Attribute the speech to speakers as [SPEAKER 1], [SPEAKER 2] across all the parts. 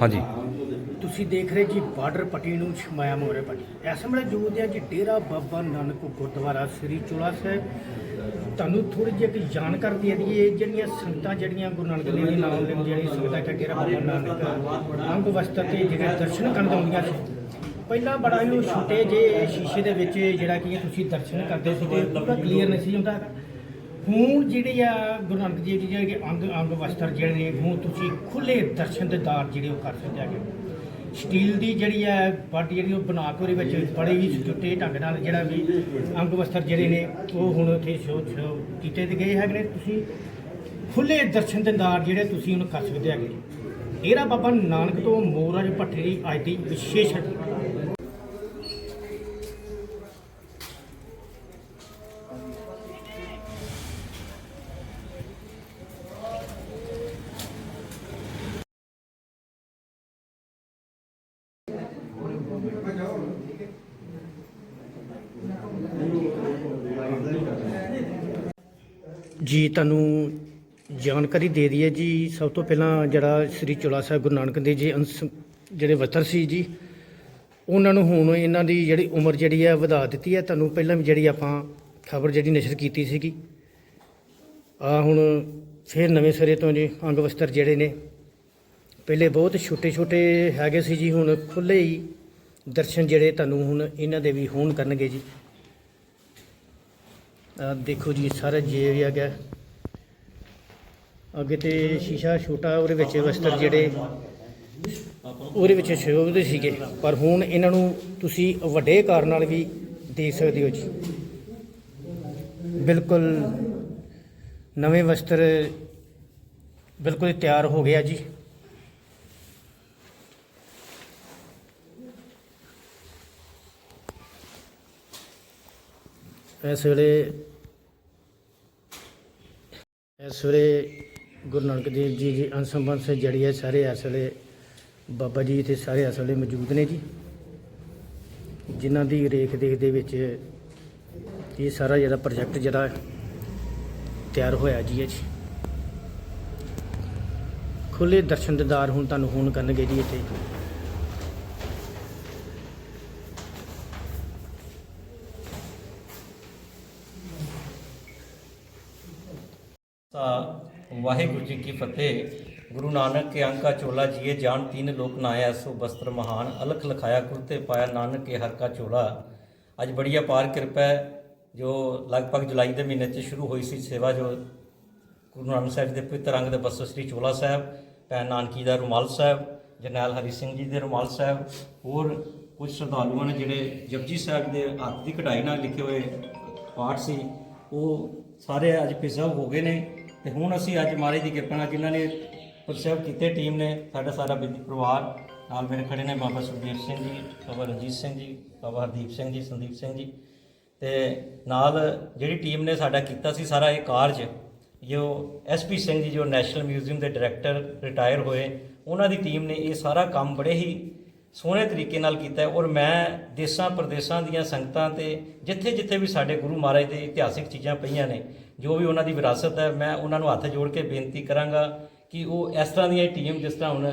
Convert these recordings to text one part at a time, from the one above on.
[SPEAKER 1] ਹਾਂਜੀ।
[SPEAKER 2] ਤੁਸੀਂ ਦੇਖ ਰਹੇ ਜੀ ਬਾਰਡਰ ਪੱਟੀ ਨੂੰ ਛਮਾਇਆ ਮੋਰੇ ਪੱਟੀ। ਇਸ ਵੇਲੇ ਜੂਦਿਆਂ ਜੀ ਡੇਰਾ ਬਾਬਾ ਨਾਨਕ ਗੁਰਦੁਆਰਾ ਸ੍ਰੀ ਚੋਲਾ ਸਾਹਿਬ। ਤੁਹਾਨੂੰ ਥੋੜੀ ਜਿਹੀ ਇੱਕ ਜਾਣਕਾਰੀ ਦੇ ਦਈਏ, ਜਿਹੜੀਆਂ ਸੰਗਤਾਂ ਜਿਹੜੀਆਂ ਗੁਰੂ ਨਾਨਕ ਦੇਵ ਜੀ ਨਾਮ ਲੈਣ ਜਿਹੜੀਆਂ ਸੰਗਤਾਂ ਕਿ ਡੇਰਾ ਬਾਬਾ ਨਾਨਕ ਅੰਗ ਵਸਤਰ ਤੇ ਜਿਹੜੇ ਦਰਸ਼ਨ ਕਰਨ ਆਉਂਦੀਆਂ ਸੀ। ਪਹਿਲਾਂ ਬੜਾ ਹੀ ਛੋਟੇ ਜੇ ਸ਼ੀਸ਼ੇ ਦੇ ਵਿੱਚ ਜਿਹੜਾ ਕਿ ਤੁਸੀਂ ਦਰਸ਼ਨ ਕਰਦੇ ਸੀਗੇ, ਪੂਰਾ ਕਲੀਅਰ ਨਹੀਂ ਸੀ ਹੁੰਦਾ। ਹੁਣ ਜਿਹੜੇ ਆ ਗੁਰੂ ਨਾਨਕ ਦੇਵ ਜੀ ਜਿਹੜੇ ਅੰਗ ਅੰਗ ਵਸਤਰ ਜਿਹੜੇ ਨੇ ਹੁਣ ਤੁਸੀਂ ਖੁੱਲੇ ਦਰਸ਼ਨ ਦੇ ਦਾਰ ਜਿਹੜੇ ਉਹ ਕਰ ਸਕਦੇ ਹੈਗੇ। ਸਟੀਲ ਦੀ ਜਿਹੜੀ ਹੈ ਬਾਡੀ ਜਿਹੜੀ ਉਹ ਬਣਾ ਕੇ ਉਹਦੇ ਵਿੱਚ ਬੜੇ ਹੀ ਛੋਟੇ ਢੰਗ ਨਾਲ ਜਿਹੜਾ ਵੀ ਅੰਗ ਵਸਤਰ ਜਿਹੜੇ ਨੇ, ਉਹ ਹੁਣ ਉੱਥੇ ਸ਼ੋਅ ਸ਼ੋ ਕੀਤੇ ਤੇ ਗਏ ਹੈਗੇ ਨੇ। ਤੁਸੀਂ ਖੁੱਲੇ ਦਰਸ਼ਨ ਦੇ ਦਾਰ ਜਿਹੜੇ ਤੁਸੀਂ ਉਹਨੂੰ ਕਰ ਸਕਦੇ ਹੈਗੇ। ਡੇਰਾ ਬਾਬਾ ਨਾਨਕ ਤੋਂ ਮੋਰਾਜ ਭੱਠੇ ਦੀ ਅੱਜ ਦੀ ਵਿਸ਼ੇਸ਼ ਜੀ, ਤੁਹਾਨੂੰ ਜਾਣਕਾਰੀ ਦੇ ਦਈਏ ਜੀ, ਸਭ ਤੋਂ ਪਹਿਲਾਂ ਜਿਹੜਾ ਸ੍ਰੀ ਚੋਲਾ ਸਾਹਿਬ ਗੁਰੂ ਨਾਨਕ ਦੇਵ ਜੀ ਅੰਸ਼ ਜਿਹੜੇ ਵਤਰ ਸੀ ਜੀ, ਉਹਨਾਂ ਨੂੰ ਹੁਣ ਇਹਨਾਂ ਦੀ ਜਿਹੜੀ ਉਮਰ ਜਿਹੜੀ ਹੈ ਵਧਾ ਦਿੱਤੀ ਹੈ। ਤੁਹਾਨੂੰ ਪਹਿਲਾਂ ਵੀ ਜਿਹੜੀ ਆਪਾਂ ਖਬਰ ਜਿਹੜੀ ਨਸ਼ਰ ਕੀਤੀ ਸੀਗੀ, ਆ ਹੁਣ ਫਿਰ ਨਵੇਂ ਸਿਰੇ ਤੋਂ ਜੀ ਅੰਗ ਵਸਤਰ ਜਿਹੜੇ ਨੇ, ਪਹਿਲੇ ਬਹੁਤ ਛੋਟੇ ਛੋਟੇ ਹੈਗੇ ਸੀ ਜੀ, ਹੁਣ ਖੁੱਲੇ ਹੀ ਦਰਸ਼ਨ ਜਿਹੜੇ ਤੁਹਾਨੂੰ ਹੁਣ ਇਹਨਾਂ ਦੇ ਵੀ ਹੋਣ ਕਰਨਗੇ ਜੀ। ਦੇਖੋ ਜੀ, ਸਾਰਾ ਜੇ ਵੀ ਆ ਗਿਆ। ਅੱਗੇ ਤੇ ਸ਼ੀਸ਼ਾ ਛੋਟਾ, ਉਹਦੇ ਵਿੱਚ ਵਸਤਰ ਜਿਹੜੇ, ਉਹਦੇ ਵਿੱਚ ਸ਼ੋਭਦੇ ਸੀਗੇ। ਪਰ ਹੁਣ ਇਹਨਾਂ ਨੂੰ ਤੁਸੀਂ ਵੱਡੇ ਕਾਰ ਨਾਲ ਵੀ ਦੇਖ ਸਕਦੇ ਹੋ ਜੀ। ਬਿਲਕੁਲ ਨਵੇਂ ਵਸਤਰ ਬਿਲਕੁਲ ਤਿਆਰ ਹੋ ਗਿਆ ਜੀ। ਇਸ ਵੇਲੇ ਇਸ ਵੇਲੇ ਗੁਰੂ ਨਾਨਕ ਦੇਵ ਜੀ ਦੀ ਅੰਸੰਬੰਧ ਸੇ ਜੜੀ ਹੈ ਸਾਰੇ ਇਸ ਵੇਲੇ ਬਾਬਾ ਜੀ ਤੇ ਸਾਰੇ ਇਸ ਵੇਲੇ ਮੌਜੂਦ ਨੇ ਜੀ। ਜਿਨ੍ਹਾਂ ਦੀ ਰੇਖ ਦੇਖ ਦੇ ਵਿੱਚ ਇਹ ਸਾਰਾ ਜਿਹੜਾ ਪ੍ਰੋਜੈਕਟ ਜਿਹੜਾ ਤਿਆਰ ਹੋਇਆ ਜੀ ਹੈ ਜੀ। ਖੁੱਲੇ ਦਰਸ਼ਨ ਦਿਦਾਰ ਹੁਣ ਤੁਹਾਨੂੰ ਹੁਣ ਕਰਨਗੇ ਜੀ ਇੱਥੇ।
[SPEAKER 3] ਤਾਂ ਵਾਹਿਗੁਰੂ ਜੀ ਕੀ ਫਤਿਹ। ਗੁਰੂ ਨਾਨਕ ਕੇ ਅੰਕਾ ਚੋਲਾ ਜੀਏ ਜਾਣ ਤੀਨ ਲੋਕ ਨਾਇਆ ਸੋ ਬਸਤਰ ਮਹਾਨ, ਅਲਖ ਲਖਾਇਆ ਕੁਰਤੇ ਪਾਇਆ ਨਾਨਕ ਕੇ ਹਰ ਕਾ ਚੋਲਾ। ਅੱਜ ਬੜੀ ਅਪਾਰ ਕਿਰਪਾ ਜੋ ਲਗਭਗ ਜੁਲਾਈ ਦੇ ਮਹੀਨੇ 'ਚ ਸ਼ੁਰੂ ਹੋਈ ਸੀ ਸੇਵਾ, ਜੋ ਗੁਰੂ ਨਾਨਕ ਸਾਹਿਬ ਦੇ ਪਵਿੱਤਰ ਅੰਗ ਦੇ ਬਸਤਰ ਸ੍ਰੀ ਚੋਲਾ ਸਾਹਿਬ, ਭੈਣ ਨਾਨਕੀ ਦਾ ਰੁਮਾਲ ਸਾਹਿਬ, ਜਰਨੈਲ ਹਰੀ ਸਿੰਘ ਜੀ ਦੇ ਰੁਮਾਲ ਸਾਹਿਬ, ਹੋਰ ਕੁਝ ਸ਼ਰਧਾਲੂਆਂ ਨੇ ਜਿਹੜੇ ਜਪਜੀ ਸਾਹਿਬ ਦੇ ਹੱਥ ਦੀ ਕਢਾਈ ਨਾਲ ਲਿਖੇ ਹੋਏ ਪਾਠ ਸੀ, ਉਹ ਸਾਰੇ ਅੱਜ ਪ੍ਰਿਜ਼ਰਵ ਹੋ ਗਏ ਨੇ। ਤੇ ਹੁਣ ਅਸੀਂ ਅੱਜ ਮਹਾਰਾਜ ਦੀ ਕਿਰਪਾ ਨਾਲ ਜਿਨ੍ਹਾਂ ਨੇ ਪ੍ਰਿਜ਼ਰਵ ਕੀਤੇ, ਟੀਮ ਨੇ, ਸਾਡਾ ਸਾਰਾ ਬਿੱਦੀ, ਪਰਿਵਾਰ ਨਾਲ ਮੇਰੇ ਖੜੇ ਨੇ ਬਾਬਾ ਸੁਖਦੇਵ ਸਿੰਘ ਜੀ, ਬਾਬਾ ਰਣਜੀਤ ਸਿੰਘ ਜੀ, ਬਾਬਾ ਹਰਦੀਪ ਸਿੰਘ ਜੀ, ਸੰਦੀਪ ਸਿੰਘ ਜੀ। ਤੇ ਨਾਲ ਜਿਹੜੀ ਟੀਮ ਨੇ ਸਾਡਾ ਕੀਤਾ ਸੀ ਸਾਰਾ ਇਹ ਕਾਰਜ ਜੋ ਐਸਪੀ ਸਿੰਘ ਜੀ ਜੋ ਨੈਸ਼ਨਲ ਮਿਊਜ਼ੀਅਮ ਦੇ ਡਾਇਰੈਕਟਰ ਰਿਟਾਇਰ ਹੋਏ, ਉਹਨਾਂ ਦੀ ਟੀਮ ਨੇ ਇਹ ਸਾਰਾ ਕੰਮ ਬੜੇ ਹੀ ਸੋਹਣੇ ਤਰੀਕੇ ਨਾਲ ਕੀਤਾ ਹੈ ਔਰ ਮੈਂ ਦੇਸਾਂ ਪ੍ਰਦੇਸਾਂ ਦੀਆਂ ਸੰਗਤਾਂ ਤੇ ਜਿੱਥੇ ਜਿੱਥੇ ਵੀ ਸਾਡੇ ਗੁਰੂ ਮਹਾਰਾਜ ਦੇ ਇਤਿਹਾਸਿਕ ਚੀਜ਼ਾਂ ਪਈਆਂ ਨੇ ਜੋ ਵੀ ਉਹਨਾਂ ਦੀ ਵਿਰਾਸਤ ਹੈ, ਮੈਂ ਉਹਨਾਂ ਨੂੰ ਹੱਥ ਜੋੜ ਕੇ ਬੇਨਤੀ ਕਰਾਂਗਾ ਕਿ ਉਹ ਇਸ ਤਰ੍ਹਾਂ ਦੀਆਂ ਟੀਮ ਜਿਸ ਤਰ੍ਹਾਂ ਹੁਣ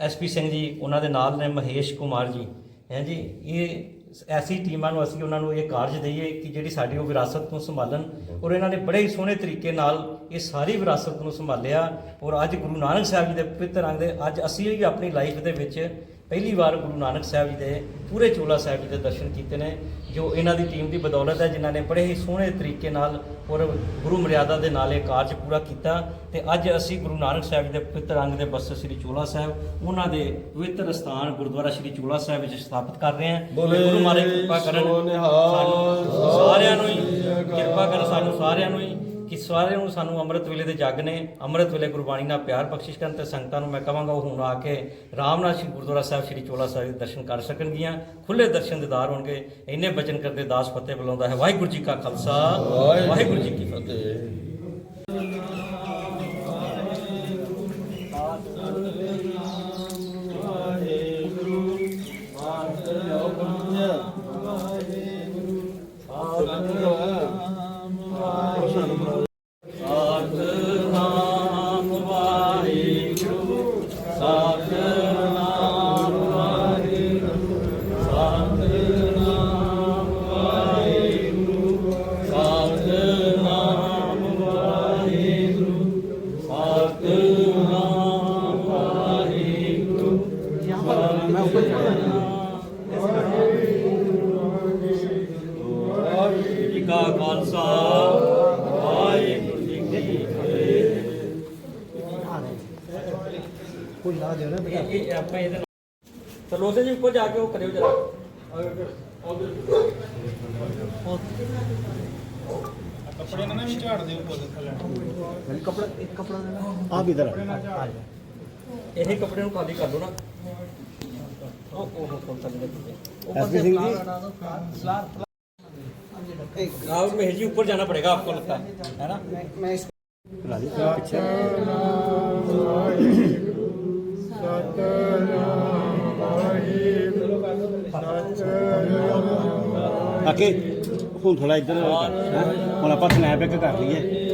[SPEAKER 3] ਐਸਪੀ ਸਿੰਘ ਜੀ, ਉਹਨਾਂ ਦੇ ਨਾਲ ਨੇ, ਮਹੇਸ਼ ਕੁਮਾਰ ਜੀ। ਹੈ ਜੀ? ਇਹ ਐਸੀ ਟੀਮਾਂ ਨੂੰ ਅਸੀਂ ਉਹਨਾਂ ਨੂੰ ਇਹ ਕਾਰਜ ਦਈਏ ਕਿ ਜਿਹੜੀ ਸਾਡੀ ਉਹ ਵਿਰਾਸਤ ਨੂੰ ਸੰਭਾਲਣ ਔਰ ਇਹਨਾਂ ਨੇ ਬੜੇ ਹੀ ਸੋਹਣੇ ਤਰੀਕੇ ਨਾਲ ਇਹ ਸਾਰੀ ਵਿਰਾਸਤ ਨੂੰ ਸੰਭਾਲਿਆ ਔਰ ਅੱਜ ਗੁਰੂ ਨਾਨਕ ਸਾਹਿਬ ਜੀ ਦੇ ਪਵਿੱਤਰ ਅੰਗ ਦੇ ਅੱਜ ਅਸੀਂ ਵੀ ਆਪਣੀ ਲਾਈਫ ਦੇ ਵਿੱਚ ਪਹਿਲੀ ਵਾਰ ਗੁਰੂ ਨਾਨਕ ਸਾਹਿਬ ਜੀ ਦੇ ਪੂਰੇ ਚੋਲਾ ਸਾਹਿਬ ਜੀ ਦੇ ਦਰਸ਼ਨ ਕੀਤੇ ਨੇ ਜੋ ਇਹਨਾਂ ਦੀ ਟੀਮ ਦੀ ਬਦੌਲਤ ਹੈ ਜਿਨ੍ਹਾਂ ਨੇ ਬੜੇ ਹੀ ਸੋਹਣੇ ਤਰੀਕੇ ਨਾਲ ਔਰ ਗੁਰੂ ਮਰਿਆਦਾ ਦੇ ਨਾਲ ਇਹ ਕਾਰਜ ਪੂਰਾ ਕੀਤਾ। ਤੇ ਅੱਜ ਅਸੀਂ ਗੁਰੂ ਨਾਨਕ ਸਾਹਿਬ ਜੀ ਦੇ ਪਵਿੱਤਰ ਅੰਗ ਦੇ ਬਸਤਰ ਸ੍ਰੀ ਚੋਲਾ ਸਾਹਿਬ ਉਹਨਾਂ ਦੇ ਪਵਿੱਤਰ ਸਥਾਨ ਗੁਰਦੁਆਰਾ ਸ੍ਰੀ ਚੋਲਾ ਸਾਹਿਬ ਵਿੱਚ ਸਥਾਪਿਤ ਕਰ ਰਹੇ ਹਾਂ। ਗੁਰੂ ਮਹਾਰਾਜ ਕਿਰਪਾ ਕਰਨ ਸਾਰਿਆਂ ਨੂੰ ਹੀ ਕਿਰਪਾ ਕਰਨ ਸਾਨੂੰ ਸਾਰਿਆਂ ਨੂੰ ਸਾਰਿਆਂ ਨੂੰ ਸਾਨੂੰ ਅੰਮ੍ਰਿਤ ਵੇਲੇ ਦੇ ਜੱਗ ਨੇ ਅੰਮ੍ਰਿਤ ਵੇਲੇ ਗੁਰਬਾਣੀ ਨਾਲ ਪਿਆਰ ਬਖਸ਼ਿਸ਼ ਕਰਨ ਤੇ ਸੰਗਤਾਂ ਨੂੰ ਮੈਂ ਕਹਾਂਗਾ ਉਹ ਹੁਣ ਆ ਕੇ ਰਾਮਨਾਥ ਸ਼੍ਰੀ ਗੁਰਦੁਆਰਾ ਸਾਹਿਬ ਸ਼੍ਰੀ ਚੋਲਾ ਸਾਹਿਬ ਦੇ ਦਰਸ਼ਨ ਕਰ ਸਕਣਗੀਆਂ ਖੁੱਲੇ ਦਰਸ਼ਨ ਦੀਦਾਰ ਹੋਣਗੇ ਇੰਨੇ ਬਚਨ ਕਰਦੇ ਦਾਸ ਫਤਿਹ ਬੁਲਾਉਂਦਾ ਹੈ ਵਾਹਿਗੁਰੂ ਜੀ ਕਾ ਖਾਲਸਾ ਵਾਹਿਗੁਰੂ ਜੀ ਕੀ ਫਤਿਹ
[SPEAKER 4] ਫਤਿਹ
[SPEAKER 3] ਜੀ ਕਾ ਖਾਲਸਾ ਵਾਹਿਗੁਰੂ ਜੀ ਕੀ ਫਤਿਹ
[SPEAKER 2] ਕੋਈ ਨਾ ਦੇਣਾ ਬੇਟਾ
[SPEAKER 3] ਇਹ ਆਪਾਂ ਇਹਦੇ ਚਲੋ ਉਸੇ ਜੀ ਕੋ ਜਾ ਕੇ ਉਹ ਕਰਿਓ ਜਰਾ। ਕੱਪੜੇ ਨਾ ਨਾ ਵੀ ਝਾੜ ਦਿਓ ਕੋਲ ਥੱਲੇ ਕੱਪੜਾ
[SPEAKER 2] ਇੱਕ
[SPEAKER 3] ਕੱਪੜਾ
[SPEAKER 2] ਦੇਣਾ
[SPEAKER 3] ਆ ਵੀ ਇਧਰ ਆ। ਇਹ ਕੱਪੜੇ ਨੂੰ ਖਾਲੀ ਕਰ ਲਓ ਨਾ। गाँव
[SPEAKER 2] में हेजी ऊपर जाना पड़ेगा आपको लगता है ना? बाकी हूँ थोड़ा इधर हम
[SPEAKER 3] आप स्नैप एक कर लीए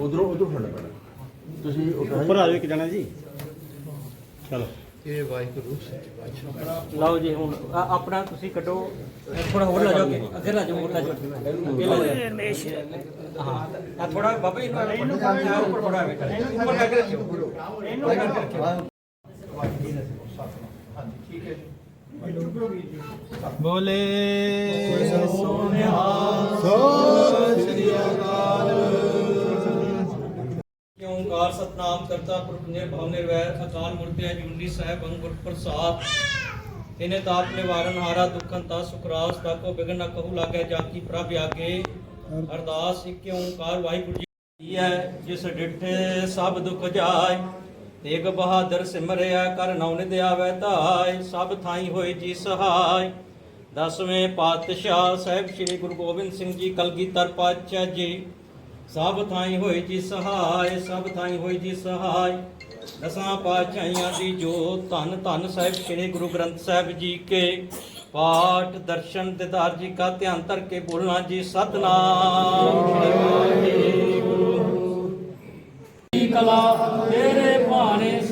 [SPEAKER 1] ਉਧਰੋਂ ਉਧਰੋਂ ਫੜਨਾ ਪੈਣਾ। ਤੁਸੀਂ
[SPEAKER 2] ਉੱਪਰ ਆ ਜਾਓ ਇੱਕ ਜਣਾ ਜੀ। ਚਲੋ।
[SPEAKER 3] ਲਓ ਜੀ ਹੁਣ ਆ- ਆਪਣਾ ਤੁਸੀਂ ਕੱਢੋ। ਥੋੜਾ ਹੋਰ ਲਾ ਜਾਓ ਅੱਗੇ ਲਾ ਜਾਓ ਹੋਰ ਲਾ ਜਾਓ। ਅੱਗੇ ਲਾ ਜਾਓ। ਹਾਂ ਥੋੜਾ ਬਾਬਾ ਜੀ ਨੂੰ ਉੱਪਰ ਥੋੜਾ ਕਰ ਉੱਪਰ ਕਰਕੇ ਰੱਖਿਓ ਇਹਨੂੰ ਕਰਕੇ ਰੱਖਿਓ ਕਿ ਓੰਕਾਰ ਸਤਨਾਮ ਕਰਤਾ ਪੁਰਖ ਨਿਰਭਉ ਨਿਰਵੈਰ ਅਕਾਲ ਮੂਰਤਿ ਅਜੂਨੀ ਸਾਹਿਬ ਅੰਗੁਰ ਪ੍ਰਸਾਦ। ਇਨੇ ਤਾਪ ਨਿਵਾਰਨ ਹਾਰਾ ਦੁਖਨ ਤਾ ਸੁਖਰਾਸ ਤਾ ਕੋ ਬਿਗਨ ਨ ਕਹੂ ਲਾਗੇ ਜਾ ਕੀ ਪ੍ਰਭ ਆਗੇ। ਅਰਦਾਸ, ਇਕ ਓੰਕਾਰ ਵਾਹਿਗੁਰੂ ਜੀ ਹੈ, ਜਿਸ ਡਿਠੇ ਸਭ ਦੁਖ ਜਾਏ। ਤੇਗ ਬਹਾਦਰ ਸਿਮਰਿਆ ਕਰ ਨਉ ਨਿਦ ਆਵੈ ਧਾਇ, ਸਭ ਥਾਈ ਹੋਏ ਜੀ ਸਹਾਇ। ਦਸਵੇਂ ਪਾਤਸ਼ਾਹ ਸਾਹਿਬ ਸ੍ਰੀ ਗੁਰੂ ਗੋਬਿੰਦ ਸਿੰਘ ਜੀ ਕਲਗੀਧਰ ਪਾਤਸ਼ਾਹ ਜੀ, ਸਭ ਥਾਈ ਹੋਈ ਜੀ ਸਹਾਇ, ਸਭ ਥਾਈ ਹੋਈ ਜੀ ਸਹਾਇ। ਦਸਾਂ ਪਾਤਸ਼ਾਹੀਆਂ ਦੀ ਜੋਤ ਧੰਨ ਧੰਨ ਸਾਹਿਬ ਸ੍ਰੀ ਗੁਰੂ ਗ੍ਰੰਥ ਸਾਹਿਬ ਜੀ ਕੇ ਪਾਠ ਦਰਸ਼ਨ ਦਿਦਾਰ ਜੀ ਕਾ ਧਿਆਨ ਧਰ ਕੇ ਬੋਲਣਾ ਜੀ, ਸਤਨਾਮ।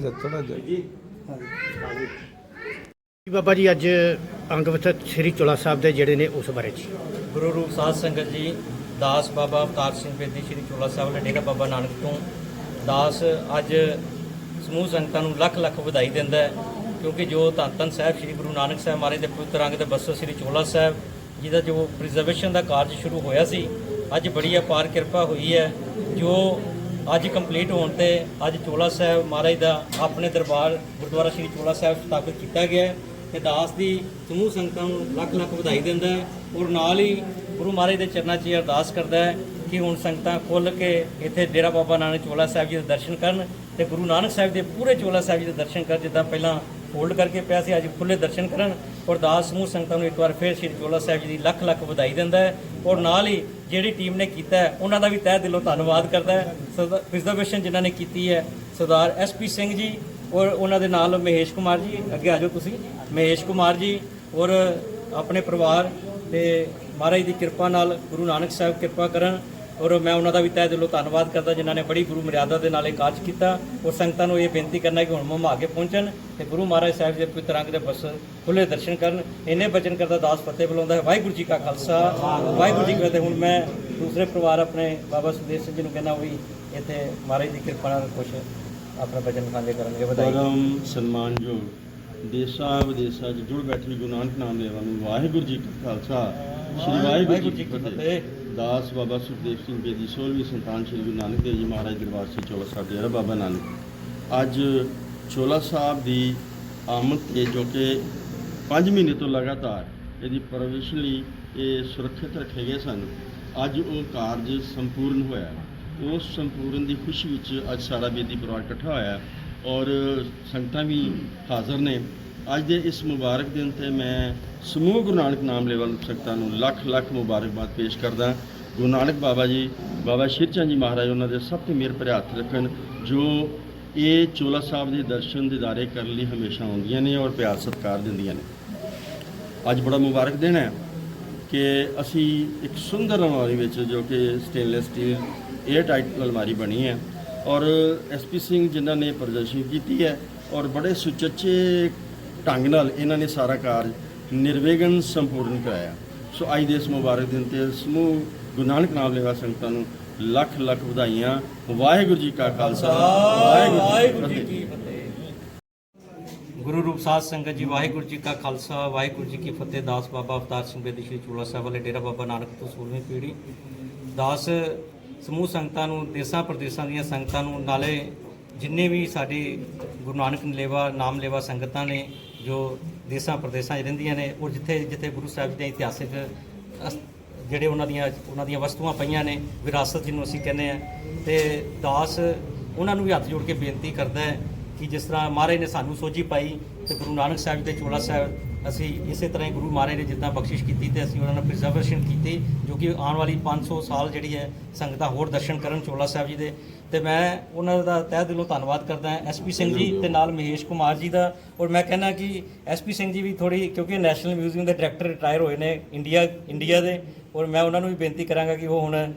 [SPEAKER 1] ਥੋੜਾ ਜਿਹਾ ਥੋੜਾ ਜਿਹਾ
[SPEAKER 2] ਬਾਬਾ ਜੀ ਅੱਜ ਅੰਗਵਤ ਸ੍ਰੀ ਚੋਲਾ ਸਾਹਿਬ ਦੇ ਜਿਹੜੇ ਨੇ ਉਸ ਬਾਰੇ ਜੀ।
[SPEAKER 3] ਗੁਰੂ ਰੂਪ ਸਾਧ ਸੰਗਤ ਜੀ ਦਾਸ ਬਾਬਾ ਅਵਤਾਰ ਸਿੰਘ ਬੇਦੀ ਸ਼੍ਰੀ ਚੋਲਾ ਸਾਹਿਬ ਦੇ ਡੇਰਾ ਬਾਬਾ ਨਾਨਕ ਤੋਂ। ਦਾਸ ਅੱਜ ਸਮੂਹ ਸੰਗਤਾਂ ਨੂੰ ਲੱਖ ਲੱਖ ਵਧਾਈ ਦਿੰਦਾ ਹੈ ਕਿਉਂਕਿ ਜੋ ਧੰਨ ਧੰਨ ਸਾਹਿਬ ਸ਼੍ਰੀ ਗੁਰੂ ਨਾਨਕ ਸਾਹਿਬ ਮਹਾਰਾਜ ਦੇ ਪਵਿੱਤਰ ਅੰਗ ਦੇ ਬਸੋ ਸ਼੍ਰੀ ਚੋਲਾ ਸਾਹਿਬ ਜਿਹਦਾ ਜੋ ਪ੍ਰੀਜ਼ਰਵੇਸ਼ਨ ਦਾ ਕਾਰਜ ਸ਼ੁਰੂ ਹੋਇਆ ਸੀ ਅੱਜ ਬੜੀ ਅਪਾਰ ਕਿਰਪਾ ਹੋਈ ਹੈ ਜੋ ਅੱਜ ਕੰਪਲੀਟ ਹੋਣ ਤੇ ਅੱਜ ਚੋਲਾ ਸਾਹਿਬ ਮਹਾਰਾਜ ਦਾ ਆਪਣੇ ਦਰਬਾਰ ਗੁਰਦੁਆਰਾ ਸ਼੍ਰੀ ਚੋਲਾ ਸਾਹਿਬ ਸਥਾਪਿਤ ਕੀਤਾ ਗਿਆ ਹੈ ਤੇ ਦਾਸ ਦੀ ਸਮੂਹ ਸੰਗਤਾਂ ਨੂੰ ਲੱਖ ਲੱਖ ਵਧਾਈ ਦਿੰਦਾ ਹੈ ਔਰ ਨਾਲ ਹੀ ਗੁਰੂ ਮਹਾਰਾਜ ਦੇ ਚਰਨਾਂ 'ਚ ਇਹ ਅਰਦਾਸ ਕਰਦਾ ਹੈ ਕਿ ਹੁਣ ਸੰਗਤਾਂ ਖੁੱਲ੍ਹ ਕੇ ਇੱਥੇ ਡੇਰਾ ਬਾਬਾ ਨਾਨਕ ਚੋਲਾ ਸਾਹਿਬ ਜੀ ਦੇ ਦਰਸ਼ਨ ਕਰਨ ਤੇ ਗੁਰੂ ਨਾਨਕ ਸਾਹਿਬ ਦੇ ਪੂਰੇ ਚੋਲਾ ਸਾਹਿਬ ਜੀ ਦੇ ਦਰਸ਼ਨ ਕਰਨ ਜਿੱਦਾਂ ਪਹਿਲਾਂ ਹੋਲਡ ਕਰਕੇ ਪਿਆ ਸੀ। ਅੱਜ ਖੁੱਲੇ ਦਰਸ਼ਨ ਕਰਨ ਔਰ ਦਾਸ ਸਮੂਹ ਸੰਗਤਾਂ ਨੂੰ ਇੱਕ ਵਾਰ ਫਿਰ ਸ੍ਰੀ ਚੋਲਾ ਸਾਹਿਬ ਜੀ ਦੀ ਲੱਖ ਲੱਖ ਵਧਾਈ ਦਿੰਦਾ ਹੈ ਔਰ ਨਾਲ ਹੀ ਜਿਹੜੀ ਟੀਮ ਨੇ ਕੀਤਾ ਹੈ, ਉਹਨਾਂ ਦਾ ਵੀ ਤਹਿ ਦਿਲੋਂ ਧੰਨਵਾਦ ਕਰਦਾ ਹੈ। ਪ੍ਰੀਜ਼ਰਵੇਸ਼ਨ ਜਿਨ੍ਹਾਂ ਨੇ ਕੀਤੀ ਹੈ, ਸਰਦਾਰ ਐਸਪੀ ਸਿੰਘ ਜੀ ਔਰ ਉਹਨਾਂ ਦੇ ਨਾਲ ਮਹੇਸ਼ ਕੁਮਾਰ ਜੀ, ਅੱਗੇ ਆ ਜਾਓ ਤੁਸੀਂ। ਮਹੇਸ਼ ਕੁਮਾਰ ਜੀ ਔਰ ਆਪਣੇ ਪਰਿਵਾਰ ਤੇ ਮਹਾਰਾਜ ਦੀ ਕਿਰਪਾ ਨਾਲ ਗੁਰੂ ਨਾਨਕ ਸਾਹਿਬ ਕਿਰਪਾ ਕਰਨ ਔਰ ਮੈਂ ਉਹਨਾਂ ਦਾ ਵੀ ਤਹਿ ਦਿਲੋਂ ਧੰਨਵਾਦ ਕਰਦਾ ਜਿਨ੍ਹਾਂ ਨੇ ਬੜੀ ਗੁਰੂ ਮਰਿਆਦਾ ਦੇ ਨਾਲ ਇਹ ਕਾਰਜ ਕੀਤਾ। ਔਰ ਸੰਗਤਾਂ ਨੂੰ ਇਹ ਬੇਨਤੀ ਕਰਨਾ ਕਿ ਹੁਣ ਮਮਾ ਕੇ ਪਹੁੰਚਣ ਤੇ ਗੁਰੂ ਮਹਾਰਾਜ ਸਾਹਿਬ ਦੇ ਪਵਿੱਤਰ ਅੰਗ ਦੇ ਬਸ ਖੁੱਲੇ ਦਰਸ਼ਨ ਕਰਨ। ਇੰਨੇ ਬਚਨ ਕਰਦਾ ਦਾਸ ਫਤਿਹ ਬੁਲਾਉਂਦਾ ਹੈ। ਵਾਹਿਗੁਰੂ ਜੀ ਕਾ ਖਾਲਸਾ। ਵਾਹਿਗੁਰੂ ਜੀ ਕੀ ਫਤਿਹ। ਹੁਣ ਮੈਂ ਦੂਸਰੇ ਪਰਿਵਾਰ ਆਪਣੇ ਬਾਬਾ ਸੁਦੇਸ਼ ਸਿੰਘ ਜੀ ਨੂੰ ਕਹਿੰਦਾ ਵੀ ਇੱਥੇ ਮਹਾਰਾਜ ਦੀ ਕਿਰਪਾ ਨਾਲ ਕੁਝ ਆਪਣਾ ਬਚਨ ਸਾਂਝੇ ਕਰਨਗੇ। ਵਧਾਈ।
[SPEAKER 1] ਪਰਮ ਸਨਮਾਨਯੋਗ
[SPEAKER 4] ਦੇਸਾਂ ਵਿਦੇਸਾਂ 'ਚ ਜੁੜ ਬੈਠੀ ਗੁਰੂ ਨਾਨਕ ਨਾਮ ਲੈਵਾ ਨੂੰ ਵਾਹਿਗੁਰੂ ਜੀ ਕਾ ਖਾਲਸਾ। ਸ੍ਰੀ ਵਾਹਿਗੁਰੂ ਜੀ ਕੀ ਫਤਿਹ। ਦਾਸ ਬਾਬਾ ਸੁਖਦੇਵ ਸਿੰਘ ਜੀ ਦੀ 16ਵੀਂ ਸੰਤਾਨ ਸ੍ਰੀ ਗੁਰੂ ਨਾਨਕ ਦੇਵ ਜੀ ਮਹਾਰਾਜ ਦਰਬਾਰ ਸ੍ਰੀ ਚੋਲਾ ਸਾਹਿਬ ਡੇਰਾ ਬਾਬਾ ਨਾਨਕ। ਅੱਜ ਚੋਲਾ ਸਾਹਿਬ ਦੀ ਆਮਦ ਤੇ ਜੋ ਕਿ 5 ਮਹੀਨੇ ਤੋਂ ਲਗਾਤਾਰ ਇਹਦੀ ਪਰਵਰਿਸ਼ ਲਈ ਇਹ ਸੁਰੱਖਿਅਤ ਰੱਖੇ ਗਏ ਸਨ, ਅੱਜ ਉਹ ਕਾਰਜ ਸੰਪੂਰਨ ਹੋਇਆ ਉਸ ਸੰਪੂਰਨ ਦੀ ਖੁਸ਼ੀ ਵਿੱਚ ਅੱਜ ਸਾਰਾ ਬੇਦੀ ਪਰਿਵਾਰ ਇਕੱਠਾ ਹੋਇਆ ਔਰ ਸੰਗਤਾਂ ਵੀ ਹਾਜ਼ਰ ਨੇ। ਅੱਜ ਦੇ ਇਸ ਮੁਬਾਰਕ ਦਿਨ ਤੇ ਮੈਂ ਸਮੂਹ ਗੁਰੂ ਨਾਨਕ ਨਾਮ ਲੈਵਲ ਸੰਗਤਾਂ ਨੂੰ ਲੱਖ ਲੱਖ ਮੁਬਾਰਕਬਾਦ ਪੇਸ਼ ਕਰਦਾ ਗੁਰੂ ਨਾਨਕ ਬਾਬਾ ਜੀ, ਬਾਬਾ ਸ਼੍ਰੀ ਜੀ ਮਹਾਰਾਜ, ਉਹਨਾਂ ਦੇ ਸਭ ਤੋਂ ਮਿਹਰ ਭਰੇ ਹੱਥ ਰੱਖਣ, ਜੋ ਇਹ ਚੋਲਾ ਸਾਹਿਬ ਦੇ ਦਰਸ਼ਨ ਦਿਦਾਰੇ ਕਰਨ ਲਈ ਹਮੇਸ਼ਾ ਆਉਂਦੀਆਂ ਨੇ ਔਰ ਪਿਆਰ ਸਤਿਕਾਰ ਦਿੰਦੀਆਂ ਨੇ। ਅੱਜ ਬੜਾ ਮੁਬਾਰਕ ਦਿਨ ਹੈ ਕਿ ਅਸੀਂ ਇੱਕ ਸੁੰਦਰ ਅਲਮਾਰੀ ਵਿੱਚ, ਜੋ ਕਿ ਸਟੇਨਲੈਸ ਸਟੀਲ 에ਅਰ ਟਾਈਟ ਅਲਮਾਰੀ ਬਣੀ ਹੈ ਔਰ ਐਸਪੀ ਸਿੰਘ ਜਿਨ੍ਹਾਂ ਨੇ ਪ੍ਰਦਰਸ਼ਨ ਕੀਤੀ ਹੈ ਔਰ ਬੜੇ ਸੁਚੱਜੇ ਢੰਗ ਨਾਲ ਇਹਨਾਂ ਨੇ ਸਾਰਾ ਕਾਰਜ ਨਿਰਵਿਘਨ ਸੰਪੂਰਨ ਕਰਾਇਆ। ਸੋ ਅੱਜ ਦੇ ਇਸ ਮੁਬਾਰਕ ਦਿਨ ਤੇ ਸਮੂਹ ਗੁਰੂ ਨਾਨਕ ਨਾਮ ਲੈਵਾ ਸੰਗਤਾਂ ਨੂੰ ਲੱਖ ਲੱਖ ਵਧਾਈਆਂ। ਵਾਹਿਗੁਰੂ ਜੀ ਕਾ ਖਾਲਸਾ
[SPEAKER 3] ਵਾਹਿਗੁਰੂ ਜੀ ਕੀ ਫਤਿਹ। ਗੁਰੂ ਰੂਪ ਸਾਧ ਸੰਗਤ ਜੀ ਵਾਹਿਗੁਰੂ ਜੀ ਕਾ ਖਾਲਸਾ ਵਾਹਿਗੁਰੂ ਜੀ ਕੀ ਫਤਿਹ। ਦਾਸ ਬਾਬਾ ਅਵਤਾਰ ਸਿੰਘ ਬੇਦੀ ਸ਼੍ਰੀ ਚੂਲਾ ਸਾਹਿਬ ਵਾਲੇ ਡੇਰਾ ਬਾਬਾ ਨਾਨਕ ਤੋਂ 16ਵੀਂ ਪੀੜ੍ਹੀ। ਦਾਸ ਸਮੂਹ ਸੰਗਤਾਂ ਨੂੰ ਦੇਸਾਂ ਪ੍ਰਦੇਸਾਂ ਦੀਆਂ ਸੰਗਤਾਂ ਨੂੰ ਨਾਲੇ ਜਿੰਨੇ ਵੀ ਸਾਡੇ ਗੁਰੂ ਨਾਨਕ ਲੇਵਾ ਨਾਮ ਲੇਵਾ ਸੰਗਤਾਂ ਨੇ ਜੋ ਦੇਸਾਂ ਪ੍ਰਦੇਸਾਂ 'ਚ ਰਹਿੰਦੀਆਂ ਨੇ ਔਰ ਜਿੱਥੇ ਜਿੱਥੇ ਗੁਰੂ ਸਾਹਿਬ ਦੇ ਇਤਿਹਾਸਿਕ ਜਿਹੜੇ ਉਹਨਾਂ ਦੀਆਂ ਉਹਨਾਂ ਦੀਆਂ ਵਸਤੂਆਂ ਪਈਆਂ ਨੇ, ਵਿਰਾਸਤ ਜਿਹਨੂੰ ਅਸੀਂ ਕਹਿੰਦੇ ਆ ਤੇ ਦਾਸ ਉਹਨਾਂ ਨੂੰ ਵੀ ਹੱਥ ਜੋੜ ਕੇ ਬੇਨਤੀ ਕਰਦਾ ਹੈ ਕਿ ਜਿਸ ਤਰ੍ਹਾਂ ਮਹਾਰਾਜ ਨੇ ਸਾਨੂੰ ਸੋਝੀ ਪਾਈ ਤੇ ਗੁਰੂ ਨਾਨਕ ਸਾਹਿਬ ਤੇ ਚੋਲਾ ਸਾਹਿਬ, ਅਸੀਂ ਇਸੇ ਤਰ੍ਹਾਂ ਹੀ ਗੁਰੂ ਮਹਾਰਾਜ ਨੇ ਜਿੱਦਾਂ ਬਖਸ਼ਿਸ਼ ਕੀਤੀ ਤੇ ਅਸੀਂ ਉਹਨਾਂ ਨੂੰ ਪ੍ਰੀਜ਼ਰਵੇਸ਼ਨ ਕੀਤੀ, ਜੋ ਕਿ ਆਉਣ ਵਾਲੀ 500 ਸਾਲ ਜਿਹੜੀ ਹੈ ਸੰਗਤਾਂ ਹੋਰ ਦਰਸ਼ਨ ਕਰਨ ਚੋਲਾ ਸਾਹਿਬ ਜੀ ਦੇ। ਤੇ ਮੈਂ ਉਹਨਾਂ ਦਾ ਤਹਿ ਦਿਲੋਂ ਧੰਨਵਾਦ ਕਰਦਾ ਹਾਂ ਐਸਪੀ ਸਿੰਘ ਜੀ ਤੇ ਨਾਲ ਮਹੇਸ਼ ਕੁਮਾਰ ਜੀ ਦਾ। ਔਰ ਮੈਂ ਕਹਿੰਦਾ ਕਿ ਐਸਪੀ ਸਿੰਘ ਜੀ ਵੀ ਥੋੜੀ ਕਿਉਂਕਿ ਨੈਸ਼ਨਲ ਮਿਊਜ਼ੀਅਮ ਦੇ ਡਾਇਰੈਕਟਰ ਰਿਟਾਇਰ ਹੋਏ ਨੇ ਇੰਡੀਆ ਇੰਡੀਆ ਦੇ। ਔਰ ਮੈਂ ਉਹਨਾਂ ਨੂੰ ਵੀ ਬੇਨਤੀ ਕਰਾਂਗਾ ਕਿ ਉਹ ਹੁਣ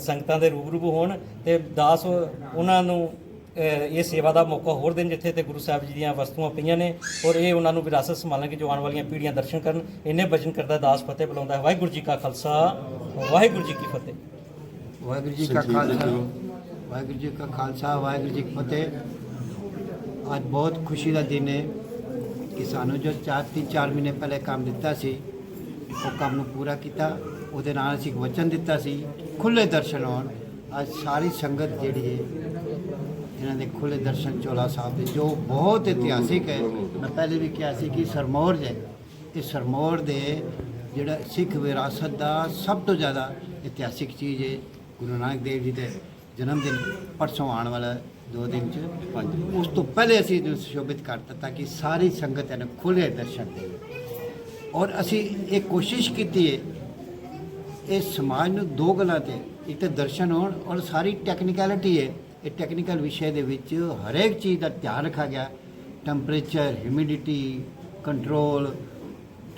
[SPEAKER 3] ਸੰਗਤਾਂ ਦੇ ਰੂਬਰੂ ਹੋਣ ਤੇ ਦਾਸ ਉਹਨਾਂ ਨੂੰ ਇਹ ਸੇਵਾ ਦਾ ਮੌਕਾ ਹੋਰ ਦੇਣ ਜਿੱਥੇ ਤੇ ਗੁਰੂ ਸਾਹਿਬ ਜੀ ਦੀਆਂ ਵਸਤੂਆਂ ਪਈਆਂ ਨੇ ਔਰ ਇਹ ਉਹਨਾਂ ਨੂੰ ਵਿਰਾਸਤ ਸੰਭਾਲਣਗੇ ਜੋ ਆਉਣ ਵਾਲੀਆਂ ਪੀੜ੍ਹੀਆਂ ਦਰਸ਼ਨ ਕਰਨ। ਇੰਨੇ ਭਜਨ ਕਰਦਾ ਦਾਸ ਫਤਿਹ ਬੁਲਾਉਂਦਾ ਹੈ। ਵਾਹਿਗੁਰੂ ਜੀ ਕਾ ਖਾਲਸਾ ਵਾਹਿਗੁਰੂ ਜੀ ਕੀ ਫਤਿਹ।
[SPEAKER 5] ਵਾਹਿਗੁਰੂ ਜੀ ਕਾ ਖਾਲਸਾ ਵਾਹਿਗੁਰੂ ਜੀ ਕਾ ਖਾਲਸਾ ਵਾਹਿਗੁਰੂ ਜੀ ਕੀ ਫਤਿਹ। ਅੱਜ ਬਹੁਤ ਖੁਸ਼ੀ ਦਾ ਦਿਨ ਹੈ ਕਿ ਸਾਨੂੰ ਜੋ ਚਾਰ ਤਿੰਨ ਚਾਰ ਮਹੀਨੇ ਪਹਿਲੇ ਕੰਮ ਦਿੱਤਾ ਸੀ ਉਹ ਕੰਮ ਨੂੰ ਪੂਰਾ ਕੀਤਾ। ਉਹਦੇ ਨਾਲ ਅਸੀਂ ਇੱਕ ਵਚਨ ਦਿੱਤਾ ਸੀ ਖੁੱਲੇ ਦਰਸ਼ਨ ਹੋਣ। ਅੱਜ ਸਾਰੀ ਸੰਗਤ ਜਿਹੜੀ ਹੈ ਇਹਨਾਂ ਦੇ ਖੁੱਲੇ ਦਰਸ਼ਨ ਚੋਲਾ ਸਾਹਿਬ ਦੇ, ਜੋ ਬਹੁਤ ਇਤਿਹਾਸਿਕ ਹੈ। ਮੈਂ ਪਹਿਲੇ ਵੀ ਕਿਹਾ ਸੀ ਕਿ ਸਰਮੌਰ ਹੈ ਇਹ ਸਰਮੌਰ ਦੇ ਜਿਹੜਾ ਸਿੱਖ ਵਿਰਾਸਤ ਦਾ ਸਭ ਤੋਂ ਜ਼ਿਆਦਾ ਇਤਿਹਾਸਿਕ ਚੀਜ਼ ਹੈ ਗੁਰੂ ਨਾਨਕ ਦੇਵ ਜੀ ਦੇ ਜਨਮ ਦਿਨ, ਪਰਸੋਂ ਆਉਣ ਵਾਲਾ ਦੋ ਦਿਨ ਚ ਪੰਜ ਉਸ ਤੋਂ ਪਹਿਲੇ ਅਸੀਂ ਇਹਨੂੰ ਸੁਸ਼ੋਭਿਤ ਕਰ ਦਿੱਤਾ ਤਾਂ ਕਿ ਸਾਰੀ ਸੰਗਤ ਇਹਨੂੰ ਖੁੱਲੇ ਦਰਸ਼ਨ ਦੇਵੇ ਔਰ ਅਸੀਂ ਇਹ ਕੋਸ਼ਿਸ਼ ਕੀਤੀ ਹੈ ਇਹ ਸਮਾਜ ਨੂੰ ਦੋ ਗੱਲਾਂ ਤੇ, ਇੱਕ ਤਾਂ ਦਰਸ਼ਨ ਹੋਣ ਔਰ ਸਾਰੀ ਟੈਕਨੀਕੈਲਿਟੀ ਹੈ ਇਹ ਟੈਕਨੀਕਲ ਵਿਸ਼ੇ ਦੇ ਵਿੱਚ ਹਰੇਕ ਚੀਜ਼ ਦਾ ਧਿਆਨ ਰੱਖਿਆ ਗਿਆ। Temperature humidity control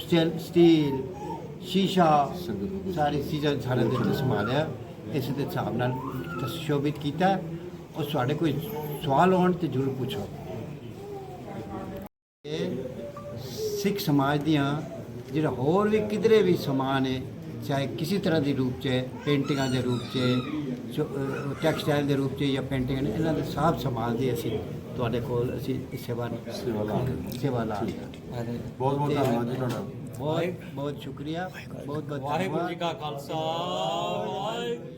[SPEAKER 5] steel steel ਸ਼ੀਸ਼ਾ, ਸਾਰੀ ਚੀਜ਼ਾਂ ਸਾਰੇ ਦੇ ਵਿੱਚ ਸੰਭਾਲਿਆ। ਇਸ ਦੇ ਹਿਸਾਬ ਨਾਲ ਸ਼ੋਭਿਤ ਕੀਤਾ। ਔਰ ਤੁਹਾਡੇ ਕੋਈ ਸਵਾਲ ਹੋਣ ਤੇ ਜ਼ਰੂਰ ਪੁੱਛੋ। ਇਹ ਸਿੱਖ ਸਮਾਜ ਦੀਆਂ ਜਿਹੜਾ ਹੋਰ ਵੀ ਕਿਧਰੇ ਵੀ ਸਮਾਨ ਹੈ ਚਾਹੇ ਕਿਸੇ ਤਰ੍ਹਾਂ ਦੀ ਰੂਪ 'ਚ ਪੇਂਟਿੰਗਾਂ ਦੇ ਰੂਪ 'ਚ ਟੈਕਸਟਾਈਲ ਦੇ ਰੂਪ 'ਚ ਜਾਂ ਪੇਂਟਿੰਗ ਨੇ ਇਹਨਾਂ ਦੇ ਸਾਫ਼ ਸੰਭਾਲ ਦੀ ਅਸੀਂ ਤੁਹਾਡੇ ਕੋਲ ਅਸੀਂ ਸੇਵਾ
[SPEAKER 4] ਸੇਵਾ ਲਾ।
[SPEAKER 5] ਸੇਵਾ ਲਾ।
[SPEAKER 4] ਬਹੁਤ ਬਹੁਤ ਧੰਨਵਾਦ ਜੀ ਤੁਹਾਡਾ
[SPEAKER 5] ਬਹੁਤ ਬਹੁਤ ਸ਼ੁਕਰੀਆ ਬਹੁਤ ਬਹੁਤ
[SPEAKER 3] ਵਾਹਿਗੁਰੂ ਜੀ ਕਾ ਖਾਲਸਾ ਵਾਹਿਗੁਰੂ